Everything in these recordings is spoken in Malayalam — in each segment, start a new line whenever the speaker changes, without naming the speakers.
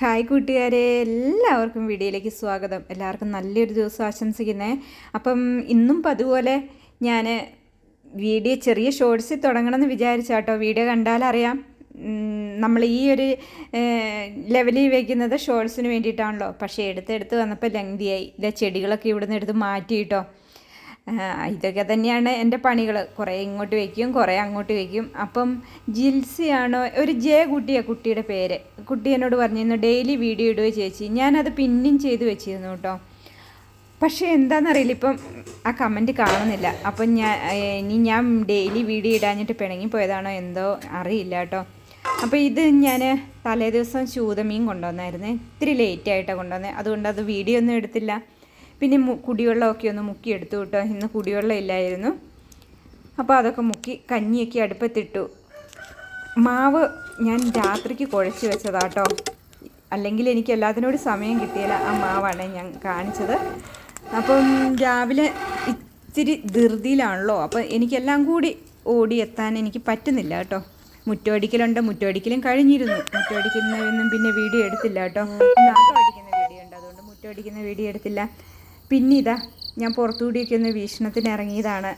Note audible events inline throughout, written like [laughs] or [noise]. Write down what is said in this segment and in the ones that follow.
ഹായ് കൂട്ടുകാരെ എല്ലാവർക്കും വീഡിയോയിലേക്ക് സ്വാഗതം. എല്ലാവർക്കും നല്ലൊരു ദിവസം ആശംസിക്കുന്നേ. അപ്പം ഇന്നും അതുപോലെ ഞാൻ വീഡിയോ ചെറിയ ഷോർട്സിൽ തുടങ്ങണമെന്ന് വിചാരിച്ചാട്ടോ. വീഡിയോ കണ്ടാലറിയാം നമ്മൾ ഈ ഒരു ലെവലിൽ വയ്ക്കുന്നത് ഷോർട്സിന് വേണ്ടിയിട്ടാണല്ലോ. പക്ഷേ എടുത്തെടുത്ത് വന്നപ്പോൾ ലെങ്തിയായി ഇല്ല ചെടികളൊക്കെ ഇവിടുന്ന് എടുത്ത് മാറ്റിയിട്ടോ. ഇതൊക്കെ തന്നെയാണ് എന്റെ പണികൾ. കുറേ ഇങ്ങോട്ട് വയ്ക്കും കുറേ അങ്ങോട്ട് വയ്ക്കും. അപ്പം ജിൽസിയാണോ? ഒരു ജെ കുട്ടിയാണ് കുട്ടിയുടെ പേര്. കുട്ടി എന്നോട് പറഞ്ഞിരുന്നു ഡെയിലി വീഡിയോ ഇടുകയോ ചേച്ചി. ഞാനത് പിന്നും ചെയ്ത് വെച്ചിരുന്നു കേട്ടോ. പക്ഷേ എന്താണെന്നറിയില്ല ഇപ്പം ആ കമന്റ് കാണുന്നില്ല. അപ്പം ഞാൻ ഇനി ഞാൻ ഡെയിലി വീഡിയോ ഇടാഞ്ഞിട്ട് പിണങ്ങി പോയതാണോ എന്തോ അറിയില്ല കേട്ടോ. അപ്പോൾ ഇത് ഞാൻ തലേദിവസം ശൂതമീൻ കൊണ്ടുവന്നായിരുന്നു. ഇത്തിരി ലേറ്റായിട്ടാണ് കൊണ്ടുവന്നത് അതുകൊണ്ട് അത് വീഡിയോ ഒന്നും എടുത്തില്ല. പിന്നെ കുടിവെള്ളമൊക്കെ ഒന്ന് മുക്കി എടുത്തു കേട്ടോ. ഇന്ന് കുടിവെള്ളം ഇല്ലായിരുന്നു. അപ്പോൾ അതൊക്കെ മുക്കി കഞ്ഞിയൊക്കെ അടുപ്പത്തിട്ടു. മാവ് ഞാൻ രാത്രിക്ക് കുഴച്ച് വെച്ചതാട്ടോ അല്ലെങ്കിൽ എനിക്ക് എല്ലാത്തിനോട് സമയം കിട്ടിയില്ല. ആ മാവാണ് ഞാൻ കാണിച്ചത്. അപ്പം രാവിലെ ഇത്തിരി ധൃതിയിലാണല്ലോ. അപ്പം എനിക്കെല്ലാം കൂടി ഓടി എത്താൻ എനിക്ക് പറ്റുന്നില്ല കേട്ടോ. മുറ്റോടിക്കലുണ്ട് മുറ്റോടിക്കലും കഴിഞ്ഞിരുന്നു. മുറ്റോടിക്കുന്നതിനും പിന്നെ വീഡിയോ എടുത്തില്ല കേട്ടോ. നാട്ടോടിക്കുന്ന വീഡിയോ ഉണ്ട്. അതുകൊണ്ട് മുറ്റോടിക്കുന്ന വീഡിയോ എടുത്തില്ല. പിന്നെ ഇതാ ഞാൻ പുറത്തുകൂടിയൊക്കെ ഒന്ന് വീക്ഷണത്തിന് ഇറങ്ങിയതാണ്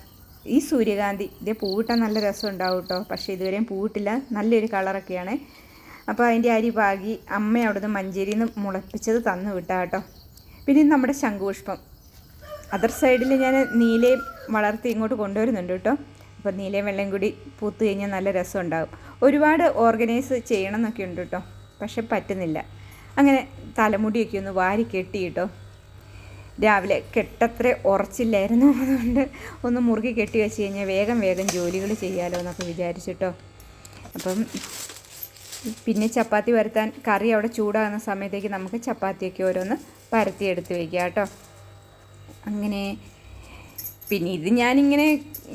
ഈ സൂര്യകാന്തി ഇതേ പൂവിട്ടാൽ നല്ല രസം ഉണ്ടാവും കേട്ടോ. പക്ഷേ ഇതുവരെയും പൂവിട്ടില്ല നല്ലൊരു കളറൊക്കെയാണ്. അപ്പോൾ അതിന്റെ അരി പാകി അമ്മ അവിടുന്ന് മഞ്ചേരിയിൽ നിന്ന് മുളപ്പിച്ചത് തന്നു വിട്ടാ കേട്ടോ. പിന്നെ നമ്മുടെ ശംഖുപുഷ്പം. അതർ സൈഡിൽ ഞാൻ നീലയും വളർത്തി ഇങ്ങോട്ട് കൊണ്ടുവരുന്നുണ്ട് കേട്ടോ. അപ്പോൾ നീലയും വെള്ളം കൂടി പൂത്ത് കഴിഞ്ഞാൽ നല്ല രസം ഉണ്ടാകും ഒരുപാട് ഓർഗനൈസ് ചെയ്യണം എന്നൊക്കെ ഉണ്ട് കേട്ടോ. പക്ഷെ പറ്റുന്നില്ല. അങ്ങനെ തലമുടിയൊക്കെ ഒന്ന് വാരി കെട്ടി കേട്ടോ. രാവിലെ കെട്ടത്ര ഉറച്ചില്ലായിരുന്നു. അതുകൊണ്ട് ഒന്ന് മുറുകി കെട്ടി വെച്ച് കഴിഞ്ഞാൽ വേഗം വേഗം ജോലികൾ ചെയ്യാമല്ലോ എന്നൊക്കെ വിചാരിച്ചിട്ടോ. അപ്പം പിന്നെ ചപ്പാത്തി വരുത്താൻ കറി അവിടെ ചൂടാകുന്ന സമയത്തേക്ക് നമുക്ക് ചപ്പാത്തിയൊക്കെ ഓരോന്ന് പരത്തിയെടുത്ത് വയ്ക്കുക കേട്ടോ. അങ്ങനെ പിന്നെ ഇത് ഞാനിങ്ങനെ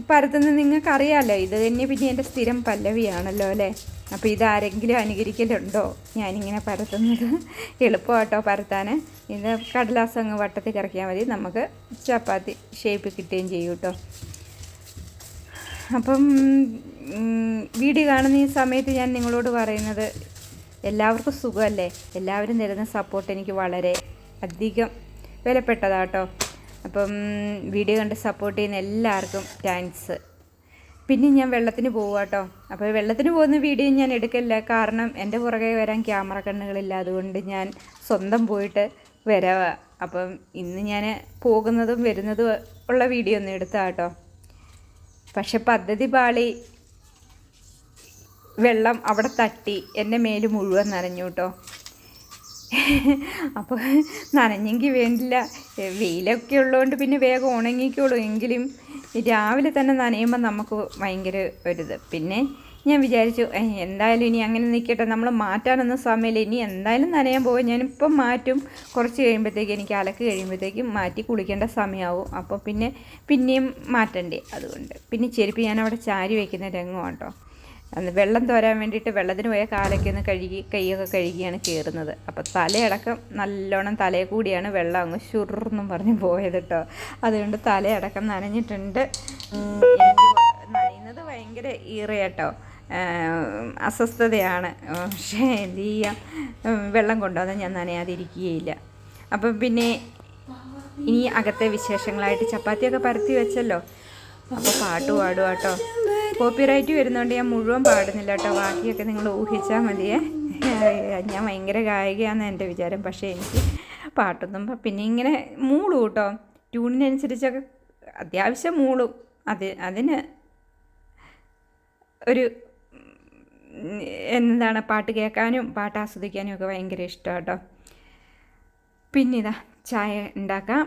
പരത്തുന്നത് നിങ്ങൾക്കറിയാമല്ലോ ഇത് തന്നെ പിന്നെ എന്റെ സ്ഥിരം പല്ലവിയാണല്ലോ അല്ലേ? അപ്പോൾ ഇതാരെങ്കിലും അനുകരിക്കലുണ്ടോ? ഞാനിങ്ങനെ പരത്തുന്നത് എളുപ്പമാട്ടോ പരത്താൻ. ഇത് കടലാസ് അങ്ങ് വട്ടത്തിൽ കറക്കിയാൽ മതി. നമുക്ക് ചപ്പാത്തി ഷേപ്പ് കിട്ടുകയും ചെയ്യും കേട്ടോ. അപ്പം വീഡിയോ കാണുന്ന ഈ സമയത്ത് ഞാൻ നിങ്ങളോട് പറയുന്നത് എല്ലാവർക്കും സുഖമല്ലേ? എല്ലാവരും തരുന്ന സപ്പോർട്ട് എനിക്ക് വളരെ അധികം വിലപ്പെട്ടതാട്ടോ. അപ്പം വീഡിയോ കണ്ട് സപ്പോർട്ട് ചെയ്യുന്ന എല്ലാവർക്കും താങ്ക്സ് പിന്നെ ഞാൻ വെള്ളത്തിന് പോവുക കേട്ടോ അപ്പോൾ വെള്ളത്തിന് പോകുന്ന വീഡിയോ ഞാൻ എടുക്കില്ല കാരണം എന്റെ പുറകെ വരാൻ ക്യാമറ കണ്ണുകളില്ല. അതുകൊണ്ട് ഞാൻ സ്വന്തം പോയിട്ട് വരാവ അപ്പം ഇന്ന് ഞാൻ പോകുന്നതും വരുന്നതും ഉള്ള വീഡിയോ ഒന്ന് എടുത്താ കേട്ടോ പക്ഷെ പദ്ധതി പാളി വെള്ളം അവിടെ തട്ടി എന്റെ മേൽ മുഴുവൻ നനഞ്ഞു കേട്ടോ അപ്പോൾ നനഞ്ഞെങ്കിൽ വേണ്ടില്ല. വെയിലൊക്കെ ഉള്ളതുകൊണ്ട് പിന്നെ വേഗം ഉണങ്ങിക്കോളൂ. എങ്കിലും രാവിലെ തന്നെ നനയുമ്പോൾ നമുക്ക് ഭയങ്കര ഒരിത്. പിന്നെ ഞാൻ വിചാരിച്ചു എന്തായാലും ഇനി അങ്ങനെ നിൽക്കട്ടെ നമ്മൾ മാറ്റാനൊന്നും സമയമില്ല. ഇനി എന്തായാലും നനയാൻ പോകും. ഞാനിപ്പം മാറ്റും. കുറച്ച് കഴിയുമ്പോഴത്തേക്ക് എനിക്ക് അലക്ക് കഴിയുമ്പോഴത്തേക്കും മാറ്റി കുളിക്കേണ്ട സമയമാവും അപ്പോൾ പിന്നെ പിന്നെയും മാറ്റണ്ടേ? അതുകൊണ്ട്. പിന്നെ ചെരുപ്പ് ഞാൻ അവിടെ ചാരി വയ്ക്കുന്ന രംഗമാണ് കേട്ടോ വെള്ളം തോരാൻ വേണ്ടിയിട്ട് വെള്ളത്തിന് പോയ കാലൊക്കെ ഒന്ന് കഴുകി കൈയൊക്കെ കഴുകിയാണ് കയറുന്നത് അപ്പോൾ തലയടക്കം നല്ലോണം തലയെ കൂടിയാണ് വെള്ളം അങ്ങ് ഷുറെന്നും പറഞ്ഞ് പോയത് കേട്ടോ അതുകൊണ്ട് തലയടക്കം നനഞ്ഞിട്ടുണ്ട്. നനയുന്നത് ഭയങ്കര ഈറയാട്ടോ അസ്വസ്ഥതയാണ്. പക്ഷേ എന്ത് ചെയ്യാം? വെള്ളം കൊണ്ടുവന്ന് ഞാൻ നനയാതിരിക്കുകയില്ല. അപ്പം പിന്നെ ഇനി അകത്തെ വിശേഷങ്ങളായിട്ട് ചപ്പാത്തിയൊക്കെ പരത്തി വെച്ചല്ലോ. അപ്പോൾ പാട്ട് പാടുക കേട്ടോ കോപ്പിറൈറ്റ് വരുന്നതുകൊണ്ട് ഞാൻ മുഴുവൻ പാടുന്നില്ല കേട്ടോ ബാക്കിയൊക്കെ നിങ്ങൾ ഊഹിച്ചാൽ മതിയേ. ഞാൻ ഭയങ്കര ഗായികയാണെന്ന് എന്റെ വിചാരം. പക്ഷേ എനിക്ക് പാട്ടൊന്നും പിന്നെ ഇങ്ങനെ മൂളും കേട്ടോ. ട്യൂണിനനുസരിച്ചൊക്കെ അത്യാവശ്യം മൂളും. അത് അതിന് ഒരു എന്താണ് പാട്ട് കേൾക്കാനും പാട്ട് ആസ്വദിക്കാനും ഒക്കെ ഭയങ്കര ഇഷ്ടമാണ് കേട്ടോ പിന്നെ ഇതാ ചായ ഉണ്ടാക്കാം.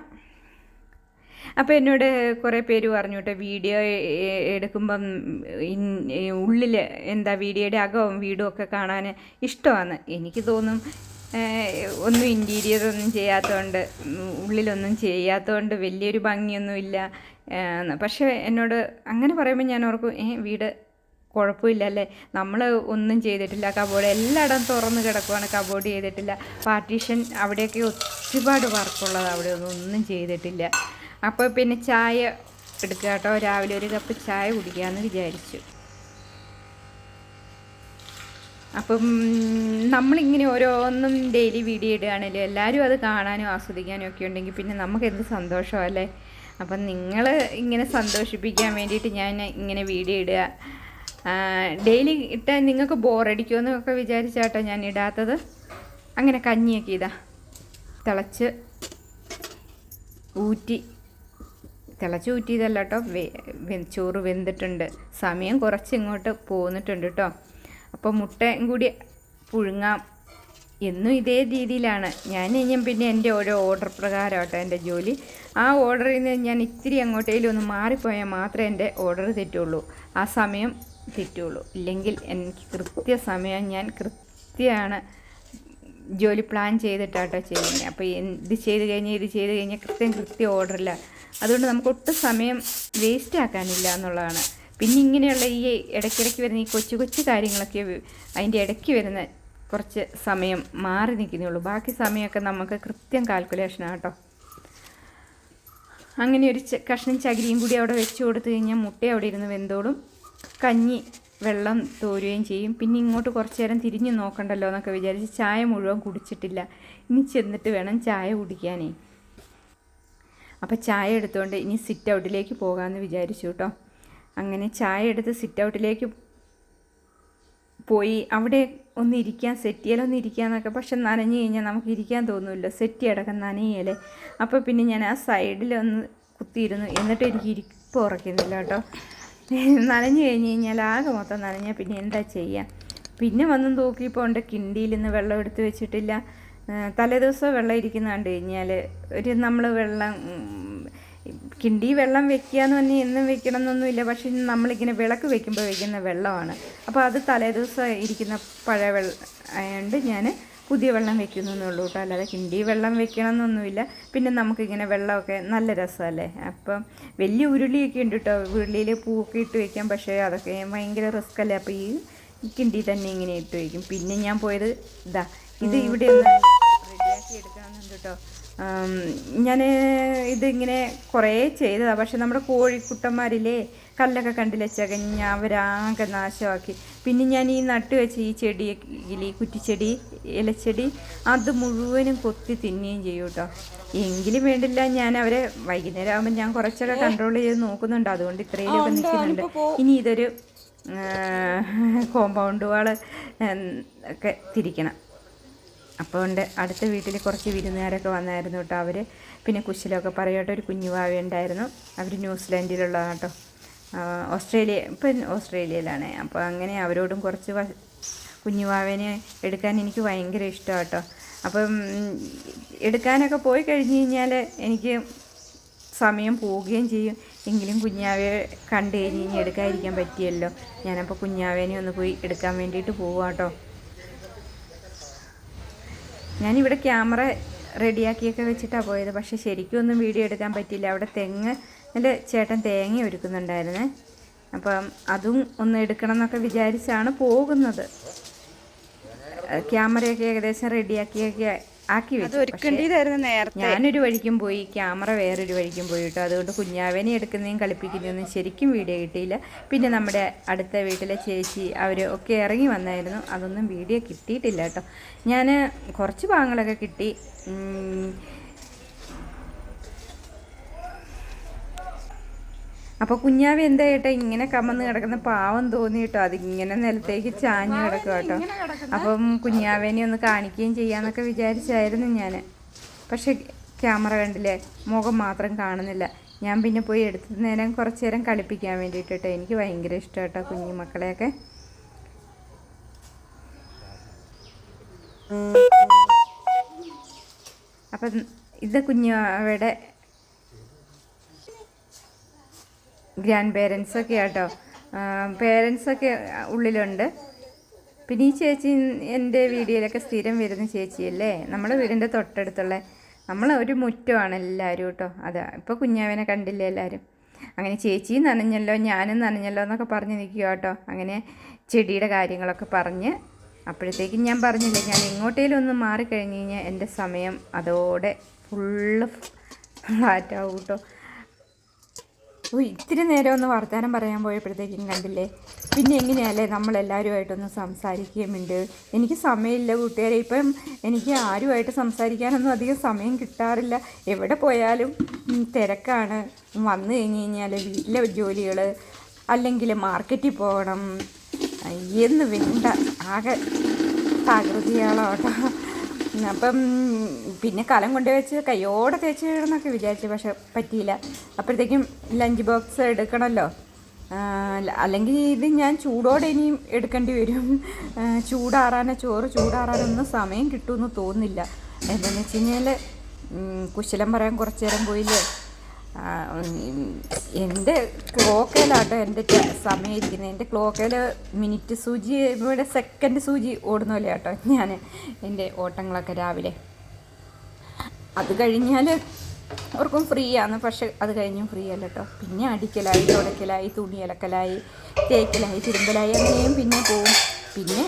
അപ്പോൾ എന്നോട് കുറേ പേര് പറഞ്ഞു കേട്ടോ വീഡിയോ എടുക്കുമ്പം ഉള്ളിൽ എന്താ വീഡിയോയുടെ അകവും വീടും ഒക്കെ കാണാൻ ഇഷ്ടമാണ്. എനിക്ക് തോന്നും ഒന്നും ഇന്റീരിയർ ഒന്നും ചെയ്യാത്തതുകൊണ്ട് ഉള്ളിലൊന്നും ചെയ്യാത്തതുകൊണ്ട് വലിയൊരു ഭംഗിയൊന്നുമില്ല പക്ഷേ എന്നോട് അങ്ങനെ പറയുമ്പോൾ ഞാൻ ഓർക്കും ഏ വീട് കുഴപ്പമില്ല അല്ലേ? നമ്മൾ ഒന്നും ചെയ്തിട്ടില്ല കബോർഡ് എല്ലായിടം തുറന്ന് കിടക്കുവാണ് കബോർഡ് ചെയ്തിട്ടില്ല. പാർട്ടീഷൻ അവിടെയൊക്കെ ഒരുപാട് വർക്കുള്ളത് അവിടെ ഒന്നും ചെയ്തിട്ടില്ല. അപ്പോൾ പിന്നെ ചായ എടുക്കുക കേട്ടോ. രാവിലെ ഒരു കപ്പ് ചായ കുടിക്കാമെന്ന് വിചാരിച്ചു. അപ്പം നമ്മളിങ്ങനെ ഓരോന്നും ഡെയിലി വീഡിയോ ഇടുകയാണല്ലോ എല്ലാവരും അത് കാണാനും ആസ്വദിക്കാനും ഒക്കെ ഉണ്ടെങ്കിൽ പിന്നെ നമുക്ക് എന്ത് സന്തോഷമല്ലേ അപ്പം നിങ്ങൾ ഇങ്ങനെ സന്തോഷിപ്പിക്കാൻ വേണ്ടിയിട്ട് ഞാൻ ഇങ്ങനെ വീഡിയോ ഇടുക. ഡെയിലി ഇട്ടാൽ നിങ്ങൾക്ക് ബോറടിക്കുമെന്നൊക്കെ വിചാരിച്ചാട്ടോ ഞാൻ ഇടാത്തത്. അങ്ങനെ കഞ്ഞിയൊക്കെ ഇതാ തിളച്ച് ഊറ്റി തിളച്ച് ഊറ്റിയതല്ല കേട്ടോ ചോറ് വെന്തിട്ടുണ്ട്. സമയം കുറച്ച് ഇങ്ങോട്ട് പോന്നിട്ടുണ്ട് കേട്ടോ അപ്പോൾ മുട്ടയും കൂടി പുഴുങ്ങാം. എന്നും ഇതേ രീതിയിലാണ്. ഞാൻ ഇനി പിന്നെ എന്റെ ഓരോ ഓർഡർ പ്രകാരം കേട്ടോ എന്റെ ജോലി. ആ ഓർഡറിൽ നിന്ന് ഞാൻ ഇത്തിരി അങ്ങോട്ടേലും ഒന്ന് മാറിപ്പോയാൽ മാത്രമേ എന്റെ ഓർഡർ തെറ്റുള്ളൂ. ആ സമയം തെറ്റുള്ളൂ. ഇല്ലെങ്കിൽ എനിക്ക് കൃത്യസമയം ഞാൻ കൃത്യമാണ് ജോലി പ്ലാൻ ചെയ്തിട്ടാട്ടോ ചെയ്യുന്നത്. അപ്പോൾ ഇത് ചെയ്ത് കഴിഞ്ഞാൽ ഇത് ചെയ്ത് കഴിഞ്ഞാൽ കൃത്യം കൃത്യം ഓർഡറില്ല അതുകൊണ്ട് നമുക്ക് ഒട്ടും സമയം വേസ്റ്റ് ആക്കാനില്ല എന്നുള്ളതാണ്. പിന്നെ ഇങ്ങനെയുള്ള ഈ ഇടയ്ക്കിടയ്ക്ക് വരുന്ന ഈ കൊച്ചു കൊച്ചു കാര്യങ്ങളൊക്കെ അതിന്റെ ഇടയ്ക്ക് വരുന്ന കുറച്ച് സമയം മാറി നിൽക്കുന്നേ ഉള്ളൂ ബാക്കി സമയമൊക്കെ നമുക്ക് കൃത്യം കാൽക്കുലേഷനാണ് കേട്ടോ. അങ്ങനെ ഒരു കഷ്ണം ചകിരിയും കൂടി അവിടെ വെച്ച് കൊടുത്തു കഴിഞ്ഞാൽ മുട്ട അവിടെ ഇരുന്ന് വെന്തോളും. കഞ്ഞി വെള്ളം തോരുകയും ചെയ്യും. പിന്നെ ഇങ്ങോട്ട് കുറച്ച് നേരം തിരിഞ്ഞു നോക്കണ്ടല്ലോ എന്നൊക്കെ വിചാരിച്ച് ചായ മുഴുവൻ കുടിച്ചിട്ടില്ല. ഇനി ചെന്നിട്ട് വേണം ചായ കുടിക്കാനേ. അപ്പോൾ ചായ എടുത്തുകൊണ്ട് ഇനി സിറ്റ് ഔട്ടിലേക്ക് പോകാമെന്ന് വിചാരിച്ചു കേട്ടോ അങ്ങനെ ചായ എടുത്ത് സിറ്റ് ഔട്ടിലേക്ക് പോയി. അവിടെ ഒന്ന് ഇരിക്കാൻ സെറ്റിയിലൊന്ന് ഇരിക്കാന്നൊക്കെ. പക്ഷെ നനഞ്ഞു കഴിഞ്ഞാൽ നമുക്ക് ഇരിക്കാൻ തോന്നുമല്ലോ സെറ്റി അടക്കം നനയല്ലേ. അപ്പോൾ പിന്നെ ഞാൻ ആ സൈഡിലൊന്ന് കുത്തിയിരുന്നു. എന്നിട്ട് എനിക്ക് ഇരിപ്പ് ഉറക്കുന്നില്ല കേട്ടോ നനഞ്ഞു കഴിഞ്ഞ് കഴിഞ്ഞാൽ ആകെ മൊത്തം നനഞ്ഞാൽ പിന്നെ എന്താ ചെയ്യുക പിന്നെ വന്ന് നോക്കിയപ്പോൾ ഉണ്ട് കിണ്ടിയിൽ നിന്ന് വെള്ളം എടുത്ത് വെച്ചിട്ടില്ല. തലേദിവസം വെള്ളം ഇരിക്കുന്ന കണ്ടു കഴിഞ്ഞാൽ ഒരു നമ്മൾ വെള്ളം കിണ്ടി വെള്ളം വെക്കുക എന്ന് പറഞ്ഞാൽ എന്നും വെക്കണം എന്നൊന്നുമില്ല പക്ഷെ നമ്മളിങ്ങനെ വിളക്ക് വെക്കുമ്പോൾ വെക്കുന്ന വെള്ളമാണ്. അപ്പോൾ അത് തലേദിവസം ഇരിക്കുന്ന പഴയ വെള്ളം ഞാൻ പുതിയ വെള്ളം വെക്കുന്നു എന്നുള്ളൂ കേട്ടോ. അല്ലാതെ കിണ്ടി വെള്ളം വെക്കണം എന്നൊന്നുമില്ല പിന്നെ നമുക്കിങ്ങനെ വെള്ളമൊക്കെ നല്ല രസമല്ലേ? അപ്പം വലിയ ഉരുളിയൊക്കെ ഉണ്ട് കേട്ടോ. ഉരുളിയിൽ പൂവൊക്കെ ഇട്ട് വെക്കാം. പക്ഷേ അതൊക്കെ ഭയങ്കര റിസ്ക് അല്ലേ അപ്പോൾ ഈ കിണ്ടി തന്നെ ഇങ്ങനെ ഇട്ട് വയ്ക്കും പിന്നെ ഞാൻ പോയത് ഇതാ ഇത് ഇവിടെ ഒന്ന് റെഡിയാക്കി എടുക്കണമെന്നുണ്ട് കേട്ടോ ഞാൻ ഇതിങ്ങനെ കുറേ ചെയ്തതാണ് പക്ഷെ നമ്മുടെ കോഴിക്കുട്ടന്മാരില്ലേ കല്ലൊക്കെ കണ്ടില്ല ചകഞ്ഞ അവരാകെ നാശമാക്കി. പിന്നെ ഞാൻ ഈ നട്ട് വെച്ച ഈ ചെടി ഈ കുറ്റിച്ചെടി ഇലച്ചെടി അത് മുഴുവനും കൊത്തി തിന്നുകയും ചെയ്യും കേട്ടോ എങ്കിലും വേണ്ടില്ല ഞാൻ അവരെ വൈകുന്നേരം ആകുമ്പോൾ ഞാൻ കുറച്ചൊക്കെ കൺട്രോൾ ചെയ്ത് നോക്കുന്നുണ്ട്. അതുകൊണ്ട് ഇത്രയിലൊക്കെ നിൽക്കുന്നുണ്ട്. ഇനി ഇതൊരു കോമ്പൗണ്ട് വാൾ ഒക്കെ തിരിക്കണം. അപ്പോൾ ഉണ്ട് അടുത്ത വീട്ടിൽ കുറച്ച് വിരുന്നുകാരൊക്കെ വന്നായിരുന്നു കേട്ടോ അവർ പിന്നെ കുശലമൊക്കെ പറയട്ടെ ഒരു കുഞ്ഞുവാവ ഉണ്ടായിരുന്നു. അവർ ന്യൂസിലാൻഡിലുള്ളതാണ് കേട്ടോ ഓസ്ട്രേലിയ ഇപ്പം ഓസ്ട്രേലിയയിലാണ്. അപ്പോൾ അങ്ങനെ അവരോടും കുറച്ച് കുഞ്ഞുവാവേനെ എടുക്കാൻ എനിക്ക് ഭയങ്കര ഇഷ്ടമാണ് കേട്ടോ അപ്പം എടുക്കാനൊക്കെ പോയി കഴിഞ്ഞ് കഴിഞ്ഞാൽ എനിക്ക് സമയം പോവുകയും ചെയ്യും. എങ്കിലും കുഞ്ഞാവയെ കണ്ടു കഴിഞ്ഞ് കഴിഞ്ഞാൽ എടുക്കാതിരിക്കാൻ പറ്റിയല്ലോ. ഞാനപ്പോൾ കുഞ്ഞാവേനെ ഒന്ന് പോയി എടുക്കാൻ വേണ്ടിയിട്ട് പോവാം കേട്ടോ ഞാനിവിടെ ക്യാമറ റെഡിയാക്കിയൊക്കെ വെച്ചിട്ടാണ് പോയത്. പക്ഷെ ശരിക്കും ഒന്നും വീഡിയോ എടുക്കാൻ പറ്റിയില്ല. അവിടെ തെങ്ങ് എന്റെ ചേട്ടൻ തേങ്ങ ഒരുക്കുന്നുണ്ടായിരുന്നേ. അപ്പം അതും ഒന്ന് എടുക്കണം എന്നൊക്കെ വിചാരിച്ചാണ് പോകുന്നത്. ക്യാമറയൊക്കെ ഏകദേശം റെഡിയാക്കിയൊക്കെ ആക്കി വെച്ചു.
നേരത്തെ.
ഞാനൊരു വഴിക്കും പോയി ക്യാമറ വേറൊരു വഴിക്കും പോയി കേട്ടോ അതുകൊണ്ട് കുഞ്ഞാവനെ എടുക്കുന്നതും കളിപ്പിക്കുന്നതൊന്നും ശരിക്കും വീഡിയോ കിട്ടിയില്ല. പിന്നെ നമ്മുടെ അടുത്ത വീട്ടിലെ ചേച്ചി അവർ ഒക്കെ ഇറങ്ങി വന്നായിരുന്നു. അതൊന്നും വീഡിയോ കിട്ടിയിട്ടില്ല കേട്ടോ. ഞാൻ കുറച്ച് ഭാഗങ്ങളൊക്കെ കിട്ടി. അപ്പോൾ കുഞ്ഞാവി എന്താ കേട്ടോ ഇങ്ങനെ കമന്ന് കിടക്കുന്ന പാവം തോന്നി കേട്ടോ. അതിങ്ങനെ നിലത്തേക്ക് ചാഞ്ഞു കിടക്കുക കേട്ടോ. അപ്പം കുഞ്ഞാവേനെ ഒന്ന് കാണിക്കുകയും ചെയ്യാന്നൊക്കെ വിചാരിച്ചായിരുന്നു ഞാൻ പക്ഷെ ക്യാമറ കണ്ടില്ലേ? മുഖം മാത്രം കാണുന്നില്ല. ഞാൻ പിന്നെ പോയി എടുത്ത നേരം കുറച്ച് നേരം കളിപ്പിക്കാൻ വേണ്ടിയിട്ട് കേട്ടോ. എനിക്ക് ഭയങ്കര ഇഷ്ടം കേട്ടോ കുഞ്ഞു മക്കളെയൊക്കെ. അപ്പം ഇത് കുഞ്ഞാവയുടെ ഗ്രാൻഡ് പേരൻസൊക്കെ ആട്ടോ. പേരൻസൊക്കെ ഉള്ളിലുണ്ട്. പിന്നെ ഈ ചേച്ചി എന്റെ വീഡിയോയിലൊക്കെ സ്ഥിരം വരുന്ന ചേച്ചിയല്ലേ? നമ്മുടെ വീടിന്റെ തൊട്ടടുത്തുള്ള നമ്മൾ ഒരു മുറ്റമാണ് എല്ലാവരും കേട്ടോ. അതാ ഇപ്പോൾ കുഞ്ഞാവിനെ കണ്ടില്ലേ എല്ലാവരും അങ്ങനെ ചേച്ചിയും നനഞ്ഞല്ലോ ഞാനും നനഞ്ഞല്ലോ എന്നൊക്കെ പറഞ്ഞ് നിൽക്കുക കേട്ടോ. അങ്ങനെ ചെടിയുടെ കാര്യങ്ങളൊക്കെ പറഞ്ഞ് അപ്പോഴത്തേക്കും ഞാൻ പറഞ്ഞില്ലേ ഞാൻ എങ്ങോട്ടേലും ഒന്ന് മാറിക്കഴിഞ്ഞ് കഴിഞ്ഞാൽ എന്റെ സമയം അതോടെ ഫുള്ള് ഫ്ലാറ്റാവും കേട്ടോ. ഓ ഇത്തിരി നേരം ഒന്ന് വർത്തമാനം പറയാൻ പോയപ്പോഴത്തേക്കും കണ്ടില്ലേ? പിന്നെ എങ്ങനെയല്ലേ നമ്മളെല്ലാവരുമായിട്ടൊന്ന് സംസാരിക്കുകയുമുണ്ട്? എനിക്ക് സമയമില്ല കൂട്ടുകാരെ. ഇപ്പം എനിക്ക് ആരുമായിട്ട് സംസാരിക്കാനൊന്നും അധികം സമയം കിട്ടാറില്ല. എവിടെ പോയാലും തിരക്കാണ്. വന്നു കഴിഞ്ഞ് കഴിഞ്ഞാൽ വീട്ടിലെ ജോലികൾ അല്ലെങ്കിൽ മാർക്കറ്റിൽ പോകണം. എന്ന് വേണ്ട. ആകെ തകൃതിയാളോ കേട്ടോ അപ്പം പിന്നെ കലം കൊണ്ട് വെച്ച് കയ്യോടെ തേച്ച് എന്നൊക്കെ വിചാരിച്ചു പക്ഷെ പറ്റിയില്ല. അപ്പോഴത്തേക്കും ലഞ്ച് ബോക്സ് എടുക്കണമല്ലോ അല്ലെങ്കിൽ ഇത് ഞാൻ ചൂടോടെ ഇനിയും എടുക്കേണ്ടി വരും. ചൂടാറാനോ ചോറ് ചൂടാറാനൊന്നും സമയം കിട്ടുമെന്ന് തോന്നുന്നില്ല. എന്താണെന്ന് വെച്ച് കഴിഞ്ഞാൽ കുശലം പറയാൻ കുറച്ച് നേരം പോയില്ലേ? എന്റെ ക്ലോക്കയിലാട്ടോ എന്റെ ട- സമയം ഇരിക്കുന്നത് എന്റെ ക്ലോക്കയിൽ മിനിറ്റ് സൂചി ഇവിടെ സെക്കൻഡ് സൂചി ഓടുന്ന പോലെ കേട്ടോ ഞാൻ എന്റെ ഓട്ടങ്ങളൊക്കെ രാവിലെ. അത് കഴിഞ്ഞാൽ അവർക്കും ഫ്രീ ആണ്. പക്ഷെ അത് കഴിഞ്ഞും ഫ്രീ അല്ല കേട്ടോ പിന്നെ അടിക്കലായി തുടക്കലായി തുണി അലക്കലായി തേക്കലായി തിരുമ്പലായി അങ്ങനെയും പിന്നെ പോവും. പിന്നെ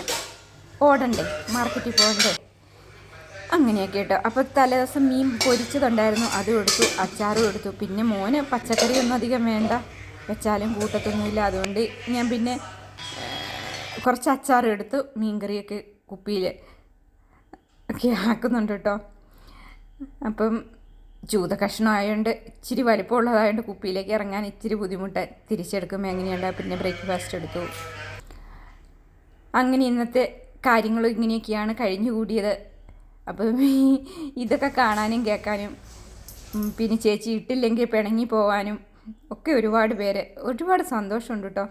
ഓടണ്ടേ? മാർക്കറ്റിൽ പോകണ്ടേ? അങ്ങനെയൊക്കെ കേട്ടോ. അപ്പോൾ തലേദിവസം മീൻ പൊരിച്ചതുണ്ടായിരുന്നു. അതും എടുത്തു അച്ചാറും എടുത്തു പിന്നെ മോന് പച്ചക്കറി ഒന്നും അധികം വേണ്ട. വെച്ചാലും കൂട്ടത്തൊന്നുമില്ല. അതുകൊണ്ട് ഞാൻ പിന്നെ കുറച്ച് അച്ചാറും എടുത്തു മീൻകറിയൊക്കെ കുപ്പിയിൽ ഒക്കെ ആക്കുന്നുണ്ട് കേട്ടോ. അപ്പം ചൂത കഷ്ണമായതുകൊണ്ട് ഇച്ചിരി വലിപ്പമുള്ളതായതുകൊണ്ട് കുപ്പിയിലേക്ക് ഇറങ്ങാൻ ഇച്ചിരി ബുദ്ധിമുട്ട്. തിരിച്ചെടുക്കുമ്പോൾ എങ്ങനെയുണ്ട്? പിന്നെ ബ്രേക്ക്ഫാസ്റ്റ് എടുത്തു. അങ്ങനെ ഇന്നത്തെ കാര്യങ്ങളും ഇങ്ങനെയൊക്കെയാണ് കഴിഞ്ഞുകൂടിയത്. അപ്പം ഇതൊക്കെ കാണാനും കേൾക്കാനും പിന്നെ ചേച്ചി ഇട്ടില്ലെങ്കിൽ പിണങ്ങി പോവാനും ഒക്കെ ഒരുപാട് പേര് ഒരുപാട് സന്തോഷമുണ്ട് കേട്ടോ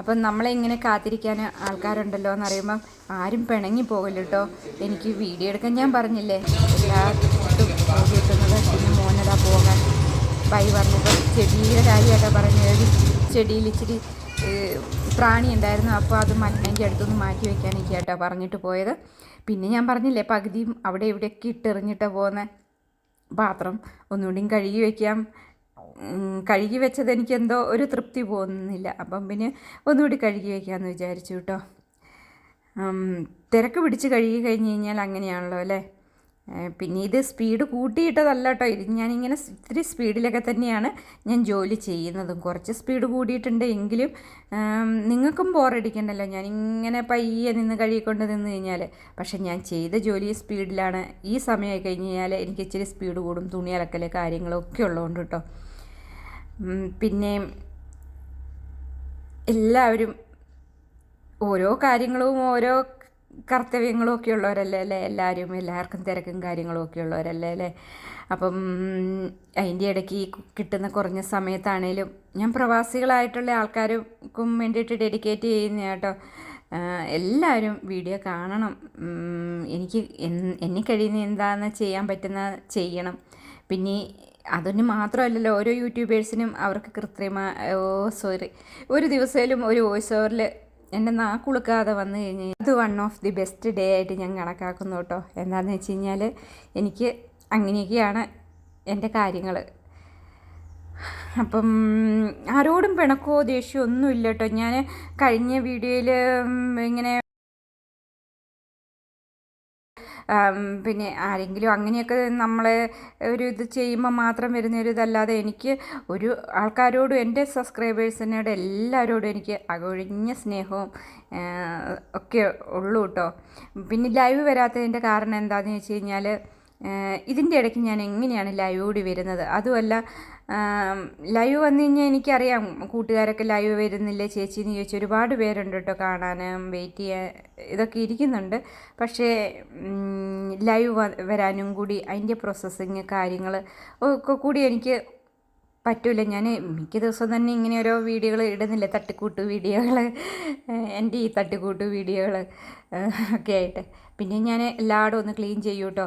അപ്പം നമ്മളെ ഇങ്ങനെ കാത്തിരിക്കാൻ ആൾക്കാരുണ്ടല്ലോ എന്ന് പറയുമ്പം ആരും പിണങ്ങി പോകില്ല കേട്ടോ എനിക്ക് വീഡിയോ എടുക്കാൻ ഞാൻ പറഞ്ഞില്ലേ? എല്ലാത്തും കിട്ടുന്നത് പിന്നെ മോനതാ പോകാൻ. ബൈ പറഞ്ഞപ്പോൾ ചെടിയുടെ കാര്യമായിട്ടാണ് പറഞ്ഞത്. ചെടിയിൽ ഇച്ചിരി പ്രാണി ഉണ്ടായിരുന്നു അപ്പോൾ അത് മണ്ണിന്റെ അടുത്തൊന്ന് മാറ്റി വെക്കാനൊക്കെ ആട്ടോ പറഞ്ഞിട്ട് പോയത്. പിന്നെ ഞാൻ പറഞ്ഞില്ലേ പകുതിയും അവിടെ ഇവിടെയൊക്കെ ഇട്ടെറിഞ്ഞിട്ട് പോകുന്നത് പാത്രം ഒന്നുകൂടിയും കഴുകി വയ്ക്കാം കഴുകി വെച്ചത് എനിക്കെന്തോ ഒരു തൃപ്തി പോകുന്നില്ല. അപ്പം പിന്നെ ഒന്നുകൂടി കഴുകി വയ്ക്കാമെന്ന് വിചാരിച്ചു കേട്ടോ തിരക്ക് പിടിച്ച് കഴുകി കഴിഞ്ഞ് കഴിഞ്ഞാൽ അങ്ങനെയാണല്ലോ അല്ലേ? പിന്നെ ഇത് സ്പീഡ് കൂട്ടിയിട്ടതല്ല കേട്ടോ ഞാനിങ്ങനെ ഇത്തിരി സ്പീഡിലൊക്കെ തന്നെയാണ് ഞാൻ ജോലി ചെയ്യുന്നതും. കുറച്ച് സ്പീഡ് കൂടിയിട്ടുണ്ട് എങ്കിലും നിങ്ങൾക്കും ബോറടിക്കണ്ടല്ലോ ഞാനിങ്ങനെ പയ്യെ നിന്ന് കഴുകിക്കൊണ്ട് നിന്ന് കഴിഞ്ഞാൽ പക്ഷെ ഞാൻ ചെയ്ത ജോലി സ്പീഡിലാണ് ഈ സമയമായി കഴിഞ്ഞ് കഴിഞ്ഞാൽ എനിക്ക് ഇച്ചിരി സ്പീഡ് കൂടും. തുണി അലക്കൽ കാര്യങ്ങളൊക്കെ ഉള്ളതുകൊണ്ട് കേട്ടോ പിന്നെ എല്ലാവരും ഓരോ കാര്യങ്ങളും ഓരോ കർത്തവ്യങ്ങളും ഒക്കെ ഉള്ളവരല്ലേ അല്ലേ? എല്ലാവരും എല്ലാവർക്കും തിരക്കും കാര്യങ്ങളും ഒക്കെ ഉള്ളവരല്ലേ അല്ലേ? അപ്പം അതിന്റെ ഇടയ്ക്ക് ഈ കിട്ടുന്ന കുറഞ്ഞ സമയത്താണേലും ഞാൻ പ്രവാസികളായിട്ടുള്ള ആൾക്കാർക്കും വേണ്ടിയിട്ട് ഡെഡിക്കേറ്റ് ചെയ്യുന്ന കേട്ടോ. എല്ലാവരും വീഡിയോ കാണണം. എനിക്ക് എന്നെ കഴിയുന്ന എന്താണെന്ന് ചെയ്യാൻ പറ്റുന്ന ചെയ്യണം. പിന്നെ അതിന് മാത്രമല്ലല്ലോ ഓരോ യൂട്യൂബേഴ്സിനും അവർക്ക് കൃത്രിമ ഓ സോറി ഒരു ദിവസത്തിലും ഒരു വോയിസ് ഓവറിൽ എന്റെ നാക്കുളുക്കാതെ വന്നു കഴിഞ്ഞ് അത് one of the best day ആയിട്ട് ഞാൻ കണക്കാക്കുന്നു കേട്ടോ. എന്താണെന്ന് വെച്ച് കഴിഞ്ഞാൽ എനിക്ക് അങ്ങനെയൊക്കെയാണ് എന്റെ കാര്യങ്ങൾ അപ്പം ആരോടും പിണക്കോ ദേഷ്യമോ ഒന്നുമില്ല കേട്ടോ. ഞാൻ കഴിഞ്ഞ വീഡിയോയിൽ ഇങ്ങനെ പിന്നെ ആരെങ്കിലും അങ്ങനെയൊക്കെ നമ്മളെ ഒരു ഇത് ചെയ്യുമ്പോൾ മാത്രം വരുന്ന ഇതല്ലാതെ എനിക്ക് ഒരു ആൾക്കാരോടും എന്റെ സബ്സ്ക്രൈബേഴ്സിനോട് എല്ലാവരോടും എനിക്ക് അകൊഴിഞ്ഞ സ്നേഹവും ഒക്കെ ഉള്ളൂ കേട്ടോ. പിന്നെ ലൈവ് വരാത്തതിന്റെ കാരണം എന്താണെന്ന് വെച്ച് കഴിഞ്ഞാൽ ഇതിന്റെ ഇടയ്ക്ക് ഞാൻ എങ്ങനെയാണ് ലൈവ് കൂടി വരുന്നത്? അതുമല്ല ലൈവ് വന്നു കഴിഞ്ഞാൽ എനിക്കറിയാം കൂട്ടുകാരൊക്കെ ലൈവ് വരുന്നില്ലേ ചേച്ചി എന്ന് ചോദിച്ചു ഒരുപാട് പേരുണ്ട് കേട്ടോ കാണാനും വെയിറ്റ് ചെയ്യാൻ ഇതൊക്കെ ഇരിക്കുന്നുണ്ട്. പക്ഷേ ലൈവ് വരാനും കൂടി അതിന്റെ പ്രോസസ്സിങ് കാര്യങ്ങൾ ഒക്കെ കൂടി എനിക്ക് പറ്റൂല. ഞാൻ മിക്ക ദിവസം തന്നെ ഇങ്ങനെ ഓരോ വീഡിയോകൾ ഇടുന്നില്ല തട്ടിക്കൂട്ട് വീഡിയോകൾ എന്റെ ഈ തട്ടിക്കൂട്ട് വീഡിയോകൾ ഒക്കെ ആയിട്ട്. പിന്നെ ഞാൻ എല്ലായിടും ഒന്ന് ക്ലീൻ ചെയ്യും കേട്ടോ.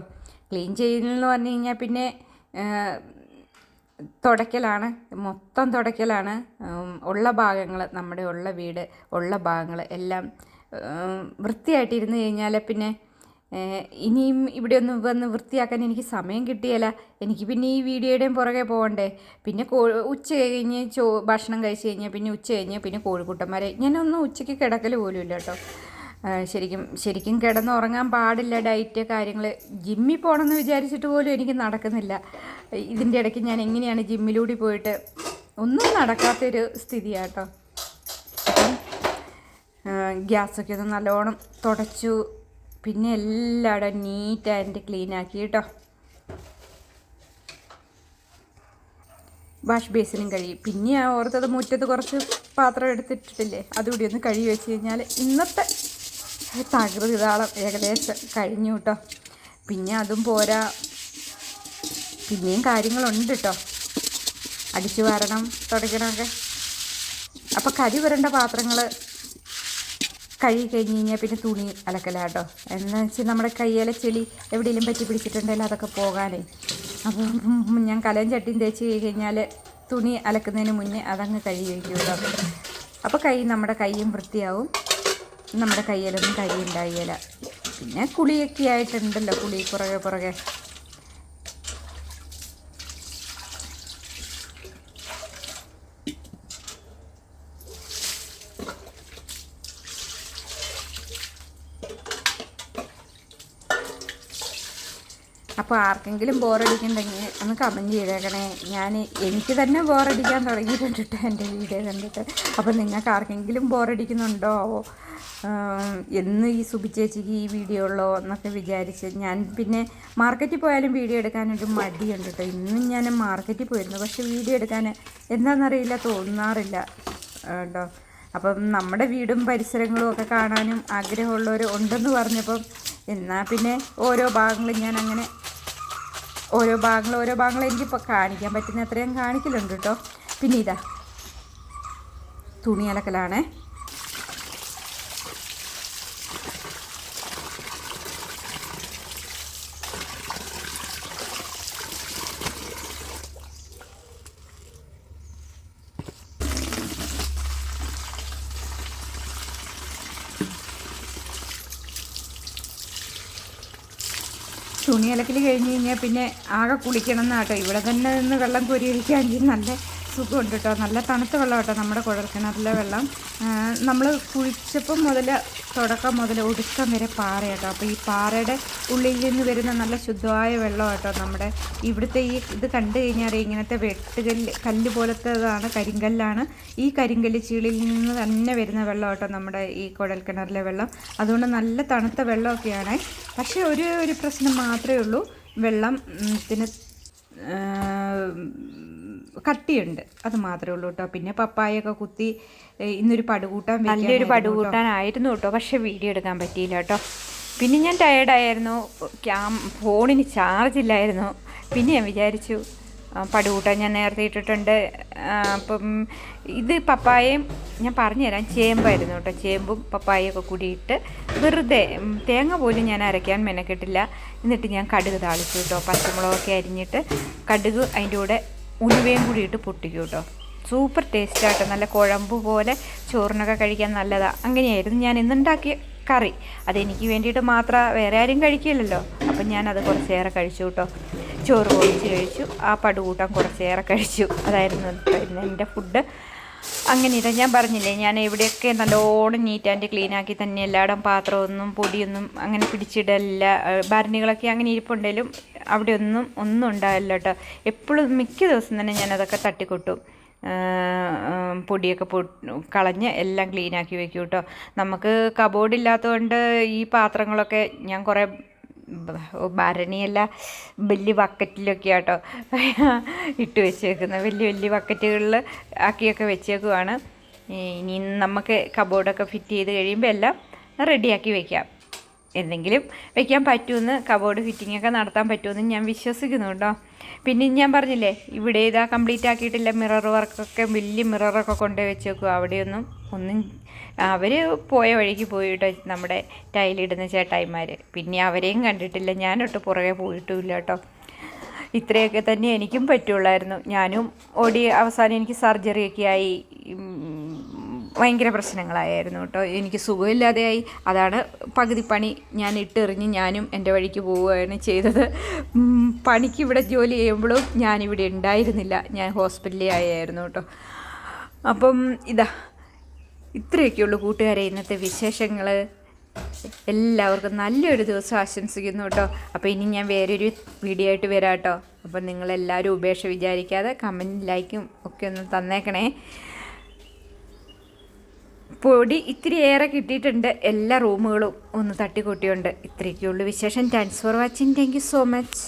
ക്ലീൻ ചെയ്യുന്നതെന്ന് പറഞ്ഞു കഴിഞ്ഞാൽ പിന്നെ തുടയ്ക്കലാണ്. മൊത്തം തുടയ്ക്കലാണ്. ഉള്ള ഭാഗങ്ങൾ നമ്മുടെ ഉള്ള വീട് ഉള്ള ഭാഗങ്ങൾ എല്ലാം വൃത്തിയായിട്ടിരുന്ന് കഴിഞ്ഞാൽ പിന്നെ ഇനിയും ഇവിടെ ഒന്ന് വന്ന് വൃത്തിയാക്കാൻ എനിക്ക് സമയം കിട്ടിയല്ല എനിക്ക് പിന്നെ ഈ വീഡിയോയുടെയും പുറകെ പോകണ്ടേ. പിന്നെ കോ ഉച്ച കഴിഞ്ഞ് ചോ ഭക്ഷണം കഴിച്ച് കഴിഞ്ഞാൽ പിന്നെ ഉച്ച കഴിഞ്ഞ് പിന്നെ കോഴിക്കുട്ടന്മാരെ. ഞാനൊന്നും ഉച്ചയ്ക്ക് കിടക്കൽ പോലും ഇല്ല കേട്ടോ. ശരിക്കും ശരിക്കും കിടന്നുറങ്ങാൻ പാടില്ല ഡയറ്റ് കാര്യങ്ങൾ ജിമ്മിൽ പോകണമെന്ന് വിചാരിച്ചിട്ട് പോലും എനിക്ക് നടക്കുന്നില്ല. ഇതിന്റെ ഇടയ്ക്ക് ഞാൻ എങ്ങനെയാണ് ജിമ്മിലൂടെ പോയിട്ട് ഒന്നും നടക്കാത്തൊരു സ്ഥിതിയാട്ടോ. ഗ്യാസൊക്കെ ഒന്ന് നല്ലോണം തുടച്ചു. പിന്നെ എല്ലായിടും നീറ്റ് ആൻഡ് ക്ലീൻ ആക്കി കേട്ടോ. വാഷ് ബേസിനും കഴിയും. പിന്നെ ഓർത്തത് മുറ്റത്ത് കുറച്ച് പാത്രം എടുത്തിട്ടിട്ടില്ലേ? അതുകൂടി ഒന്ന് കഴുകി വെച്ച് കഴിഞ്ഞാൽ ഇന്നത്തെ തകൃതി താളം ഏകദേശം കഴിഞ്ഞു കേട്ടോ. പിന്നെ അതും പോരാ. പിന്നെയും കാര്യങ്ങളുണ്ട് കേട്ടോ. അടിച്ചു വരണം തുടയ്ക്കണമൊക്കെ. അപ്പോൾ കരി വരേണ്ട പാത്രങ്ങൾ കഴുകി കഴിഞ്ഞ് കഴിഞ്ഞാൽ പിന്നെ തുണി അലക്കലാട്ടോ എന്താണെന്ന് വെച്ചാൽ നമ്മുടെ കയ്യിലെ ചെളി എവിടെയെങ്കിലും പറ്റി പിടിച്ചിട്ടുണ്ടെങ്കിൽ അതൊക്കെ പോകാനേ. അപ്പം ഞാൻ കലയും ചട്ടിയും തേച്ച് കഴിഞ്ഞാൽ തുണി അലക്കുന്നതിന് മുന്നേ അതങ്ങ് കഴുകി വയ്ക്കുമല്ലോ അപ്പോൾ കൈ നമ്മുടെ കൈയും വൃത്തിയാവും. നമ്മുടെ കയ്യിലൊന്നും കരി ഉണ്ടായില്ല പിന്നെ കുളിയൊക്കെ ആയിട്ടുണ്ടല്ലോ കുളി പുറകെ പുറകെ. അപ്പോൾ ആർക്കെങ്കിലും ബോറടിക്കുന്നുണ്ടെങ്കിൽ ഒന്ന് കമന്റ് ചെയ്തേക്കണേ. ഞാൻ എനിക്ക് തന്നെ ബോറടിക്കാൻ തുടങ്ങിയിട്ടുണ്ട് എന്റെ വീഡിയോ കണ്ടിട്ട്. അപ്പോൾ നിങ്ങൾക്ക് ആർക്കെങ്കിലും ബോറടിക്കുന്നുണ്ടോ? എന്ന് ഈ സുബി ചേച്ചിക്ക് ഈ വീഡിയോ ഉള്ളോ എന്നൊക്കെ വിചാരിച്ച് ഞാൻ പിന്നെ മാർക്കറ്റിൽ പോയാലും വീഡിയോ എടുക്കാനൊരു മടിയുണ്ട് കേട്ടോ ഇന്നും ഞാൻ മാർക്കറ്റിൽ പോയിരുന്നു. പക്ഷെ വീഡിയോ എടുക്കാൻ എന്താണെന്നറിയില്ല തോന്നാറില്ല. കേട്ടോ അപ്പം നമ്മുടെ വീടും പരിസരങ്ങളും ഒക്കെ കാണാനും ആഗ്രഹമുള്ളവർ ഉണ്ടെന്ന് പറഞ്ഞപ്പം എന്നാൽ പിന്നെ ഓരോ ഭാഗങ്ങളും ഞാൻ അങ്ങനെ ഓരോ ഭാഗങ്ങൾ ഓരോ ഭാഗങ്ങൾ എനിക്കിപ്പോൾ കാണിക്കാൻ പറ്റുന്ന അത്രയും കാണിക്കലുണ്ട് കേട്ടോ പിന്നെ ഇതാ തുണി അലക്കലാണേ തുണി അലക്കൽ കഴിഞ്ഞ് കഴിഞ്ഞാൽ പിന്നെ ആകെ കുളിക്കണം എന്നാട്ടോ ഇവിടെ തന്നെ നിന്ന് വെള്ളം കുരിയിരിക്കുകയാണെങ്കിൽ നല്ല സുഖമുണ്ട് കേട്ടോ നല്ല തണുത്ത വെള്ളം കേട്ടോ നമ്മുടെ കുഴൽക്കിണറിലെ വെള്ളം. നമ്മൾ കുളിച്ചപ്പം മുതൽ തുടക്കം മുതൽ ഒടുക്കം വരെ പാറ കേട്ടോ അപ്പോൾ ഈ പാറയുടെ ഉള്ളിൽ നിന്ന് വരുന്ന നല്ല ശുദ്ധമായ വെള്ളം കേട്ടോ നമ്മുടെ ഇവിടുത്തെ ഈ ഇത് കണ്ടു കഴിഞ്ഞാൽ ഇങ്ങനത്തെ വെട്ടുകല്ല് കല്ല് പോലത്തേതാണ് കരിങ്കല്ലാണ്. ഈ കരിങ്കല്ല് ചീളിൽ നിന്ന് തന്നെ വരുന്ന വെള്ളം കേട്ടോ നമ്മുടെ ഈ കുഴൽക്കിണറിലെ വെള്ളം. അതുകൊണ്ട് നല്ല തണുത്ത വെള്ളമൊക്കെയാണ്. പക്ഷേ ഒരു ഒരു പ്രശ്നം മാത്രമേ ഉള്ളൂ. വെള്ളം പിന്നെ കട്ടിയുണ്ട്. അത് മാത്രമേ ഉള്ളൂ കേട്ടോ പിന്നെ പപ്പായൊക്കെ കുത്തി ഇന്നൊരു പടുകൂട്ടാൻ നല്ലൊരു പടുകൂട്ടാനായിരുന്നു കേട്ടോ പക്ഷെ വീഡിയോ എടുക്കാൻ പറ്റിയില്ല കേട്ടോ പിന്നെ ഞാൻ ടയേർഡായിരുന്നു ക്യാം ഫോണിന് ചാർജ് ഇല്ലായിരുന്നു. പിന്നെ ഞാൻ വിചാരിച്ചു പടുകൂട്ടാൻ ഞാൻ നേരത്തെ ഇട്ടിട്ടുണ്ട്. അപ്പം ഇത് പപ്പായയും ഞാൻ പറഞ്ഞുതരാം. ചേമ്പായിരുന്നു കേട്ടോ ചേമ്പും പപ്പായയൊക്കെ കൂടിയിട്ട് വെറുതെ തേങ്ങ പോലും ഞാൻ അരയ്ക്കാൻ മെനക്കെട്ടില്ല. എന്നിട്ട് ഞാൻ കടുക് താളിച്ചു കേട്ടോ പച്ചമുളകൊക്കെ അരിഞ്ഞിട്ട് കടുക് അതിന്റെ കൂടെ ഉലുവയും കൂടി ഇട്ട് പൊട്ടിക്കും കേട്ടോ. സൂപ്പർ ടേസ്റ്റായിട്ട് നല്ല കുഴമ്പ് പോലെ ചോറിനൊക്കെ കഴിക്കാൻ നല്ലതാണ് അങ്ങനെയായിരുന്നു ഞാൻ ഇന്നുണ്ടാക്കിയ കറി. അതെനിക്ക് വേണ്ടിയിട്ട് മാത്രം വേറെ ആരും കഴിക്കില്ലല്ലോ. അപ്പം ഞാനത് കുറച്ചേറെ കഴിച്ചു കേട്ടോ. ചോറ് പൊളിച്ച് കഴിച്ചു. ആ പടുകൂട്ടം കുറച്ചേറെ കഴിച്ചു. അതായിരുന്നു എന്റെ ഫുഡ് അങ്ങനെ ഇതാ ഞാൻ പറഞ്ഞില്ലേ ഞാൻ എവിടെയൊക്കെ നല്ലോണം നീറ്റ് ആൻഡ് ക്ലീൻ ആക്കി തന്നെ എല്ലായിടം പാത്രമൊന്നും പൊടിയൊന്നും അങ്ങനെ പിടിച്ചിടല്ല ഭരണികളൊക്കെ അങ്ങനെ ഇരിപ്പുണ്ടെങ്കിലും അവിടെ ഒന്നും ഒന്നും ഉണ്ടാവില്ല കേട്ടോ. എപ്പോഴും മിക്ക ദിവസം തന്നെ ഞാനതൊക്കെ തട്ടിക്കൊട്ടും. പൊടിയൊക്കെ പൊ കളഞ്ഞ് എല്ലാം ക്ലീനാക്കി വെക്കും കേട്ടോ. നമുക്ക് കബോർഡ് ഇല്ലാത്തതുകൊണ്ട് ഈ പാത്രങ്ങളൊക്കെ ഞാൻ കുറേ ഭരണിയല്ല വലിയ ബക്കറ്റിലൊക്കെ ആട്ടോ [laughs] ഇട്ട് വെച്ചേക്കുന്നത്. വലിയ വലിയ ബക്കറ്റുകളിൽ ആക്കിയൊക്കെ വെച്ചേക്കുവാണ്. ഇനി നമുക്ക് കബോർഡൊക്കെ ഫിറ്റ് ചെയ്ത് കഴിയുമ്പോൾ എല്ലാം റെഡിയാക്കി വെക്കാം. എന്തെങ്കിലും വെക്കാൻ പറ്റുമെന്ന് കബോർഡ് ഫിറ്റിംഗ് ഒക്കെ നടത്താൻ പറ്റുമെന്ന് ഞാൻ വിശ്വസിക്കുന്നു കേട്ടോ. പിന്നെ ഞാൻ പറഞ്ഞില്ലേ ഇവിടെ ഇതാ കംപ്ലീറ്റ് ആക്കിയിട്ടില്ല മിറർ വർക്കൊക്കെ വലിയ മിററൊക്കെ കൊണ്ടുപോയി വെച്ചേക്കും അവിടെയൊന്നും ഒന്നും അവർ പോയ വഴിക്ക് പോയിട്ട് നമ്മുടെ ടൈലിടുന്ന ചേട്ടായിമാർ പിന്നെ അവരെയും കണ്ടിട്ടില്ല. ഞാനൊട്ട് പുറകെ പോയിട്ടുമില്ല കേട്ടോ. ഇത്രയൊക്കെ തന്നെ എനിക്കും പറ്റുള്ളായിരുന്നു. ഞാനും ഓടി അവസാനം എനിക്ക് സർജറിയൊക്കെ ആയി. ഭയങ്കര പ്രശ്നങ്ങളായിരുന്നു കേട്ടോ. എനിക്ക് സുഖമില്ലാതെയായി അതാണ് പകുതി പണി ഞാൻ ഇട്ടെറിഞ്ഞ് ഞാനും എന്റെ വഴിക്ക് പോവുകയാണ് ചെയ്തത്. പണിക്ക് ഇവിടെ ജോലി ചെയ്യുമ്പോഴും ഞാനിവിടെ ഉണ്ടായിരുന്നില്ല. ഞാൻ ഹോസ്പിറ്റലിൽ ആയിരുന്നു കേട്ടോ. അപ്പം ഇതാ ഇത്രയൊക്കെയുള്ളൂ കൂട്ടുകാരെ ഇന്നത്തെ വിശേഷങ്ങൾ എല്ലാവർക്കും നല്ലൊരു ദിവസം ആശംസിക്കുന്നു കേട്ടോ. അപ്പോൾ ഇനി ഞാൻ വേറൊരു വീഡിയോ ആയിട്ട് വരാം കേട്ടോ അപ്പോൾ നിങ്ങളെല്ലാവരും ഉപേക്ഷ വിചാരിക്കാതെ കമന്റ് ലൈക്കും ഒക്കെ ഒന്ന് തന്നേക്കണേ. പൊടി ഇത്തിരി ഏറെ കിട്ടിയിട്ടുണ്ട്. എല്ലാ റൂമുകളും ഒന്ന് തട്ടിക്കൂട്ടിയുണ്ട്. ഇത്രയൊക്കെയുള്ളൂ വിശേഷം. Thanks for watching thank so much